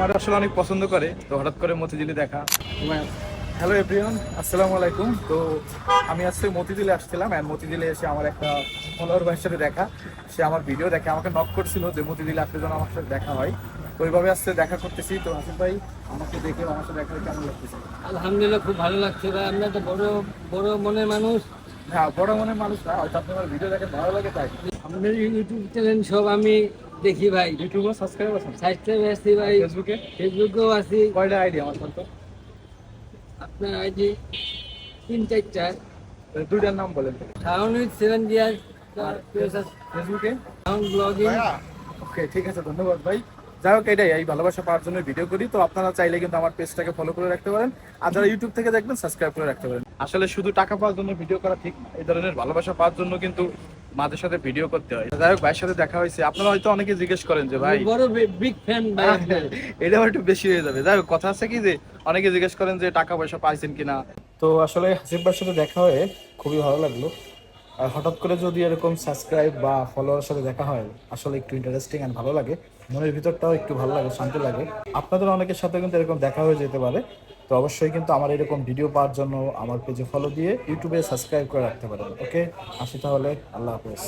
আমার আসলে অনেক পছন্দ করে তো হঠাৎ করে মতিঝিলে দেখা। হ্যালো এভরিওয়ান আসসালামু আলাইকুম। তো আমি আজকে মতিঝিলে আসছিলাম অ্যান্ড মতিঝিলে এসে আমার একটা ফলোয়ার ভাইয়ের সাথে দেখা। সে আমার ভিডিও দেখে আমাকে নক করছিল যে মতিঝিলে আসলে যেন আমার সাথে দেখা হয়। তো ওইভাবে আসছে দেখা করতেছি। তো আসিফ ভাই আমাকে দেখে আমার সাথে দেখা কেমন লাগতেছে? আলহামদুলিল্লাহ খুব ভালো লাগছে ভাই আমি একটা বড় বড় মনের মানুষ। হ্যাঁ বড় মনের মানুষ না হয়তো আপনার ভিডিও দেখে ভালো লাগে তাই। আপনার ইউটিউব চ্যানেল সব আমি দেখি ভাই। ইউটিউবে সাবস্ক্রাইব আছেন? সাবস্ক্রাইব আছি ভাই। ফেসবুকে ফেসবুকেও আছি। কয়টা আইডি আমার সাথে আপনার আইডি তিন চারটা দুইটার নাম বলেন। সাউন্ড উইথ সেভেন ইয়ার ফেসবুকে সাউন্ড ব্লগিং ওকে ঠিক আছে ধন্যবাদ ভাই। যাই হোক এটাই এই ভালোবাসা পাওয়ার জন্য ভিডিও করি। তো আপনারা চাইলে কিন্তু আমার পেজটাকে ফলো করে রাখতে পারেন। আর যারা ইউটিউব থেকে দেখবেন সাবস্ক্রাইব করে রাখতে পারেন। আসলে শুধু টাকা পাওয়ার জন্য ভিডিও করা ঠিক না এই ধরনের ভালোবাসা পাওয়ার জন্য কিন্তু মাঝে সাথে ভিডিও করতে হয়। যাই হোক ভাইয়ের সাথে দেখা হয়েছে। আপনারা হয়তো অনেকে জিজ্ঞেস করেন যে ভাই বড় বিগ ফ্যান ভাই। এটা একটু বেশি হয়ে যাবে। যাই হোক কথা আছে কি যে অনেকে জিজ্ঞেস করেন যে টাকা পয়সা পাইছেন কিনা। তো আসলে হাসিফ ভাইয়ের সাথে দেখা হয়ে খুবই ভালো লাগল। আর হঠাৎ করে যদি এরকম সাবস্ক্রাইব বা ফলোয়ারের সাথে দেখা হয় আসলে একটু ইন্টারেস্টিং আর ভালো লাগে। মনের ভিতরটাও একটু ভালো লাগে শান্তি লাগে। আপনাদের অনেকের সাথে কিন্তু এরকম দেখা হয়ে যেতে পারে। তো অবশ্যই কিন্তু আমার এরকম ভিডিও পাওয়ার জন্য আমার পেজে ফলো দিয়ে ইউটিউবে সাবস্ক্রাইব করে রাখতে পারেন ওকে আসি তাহলে, আল্লাহ হাফেজ।